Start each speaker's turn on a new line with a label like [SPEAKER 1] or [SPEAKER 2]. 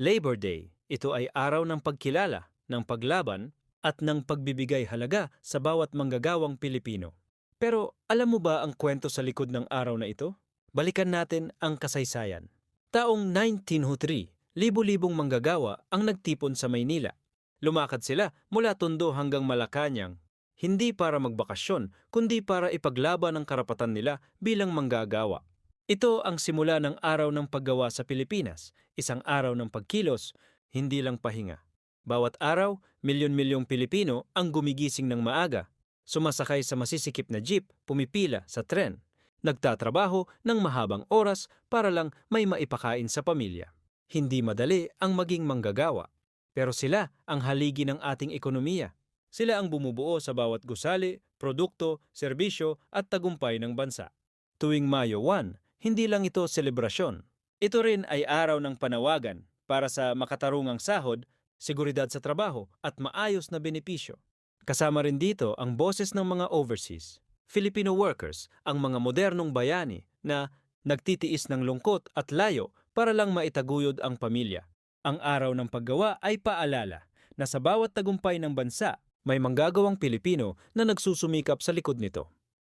[SPEAKER 1] Labor Day, ito ay araw ng pagkilala, ng paglaban, at ng pagbibigay halaga sa bawat manggagawang Pilipino. Pero alam mo ba ang kwento sa likod ng araw na ito? Balikan natin ang kasaysayan. Taong 1903, libo-libong manggagawa ang nagtipon sa Maynila. Lumakad sila mula Tondo hanggang Malacanang, hindi para magbakasyon, kundi para ipaglaban ang karapatan nila bilang manggagawa. Ito ang simula ng araw ng paggawa sa Pilipinas, isang araw ng pagkilos, hindi lang pahinga. Bawat araw, milyon-milyong Pilipino ang gumigising ng maaga, sumasakay sa masisikip na jeep, pumipila sa tren, nagtatrabaho ng mahabang oras para lang may maipakain sa pamilya. Hindi madali ang maging manggagawa, pero sila ang haligi ng ating ekonomiya. Sila ang bumubuo sa bawat gusali, produkto, serbisyo at tagumpay ng bansa. Tuwing Mayo 1, hindi lang ito selebrasyon. Ito rin ay araw ng panawagan para sa makatarungang sahod, seguridad sa trabaho at maayos na benepisyo. Kasama rin dito ang boses ng mga overseas, Filipino workers, ang mga modernong bayani na nagtitiis ng lungkot at layo para lang maitaguyod ang pamilya. Ang araw ng paggawa ay paalala na sa bawat tagumpay ng bansa, may manggagawang Pilipino na nagsusumikap sa likod nito.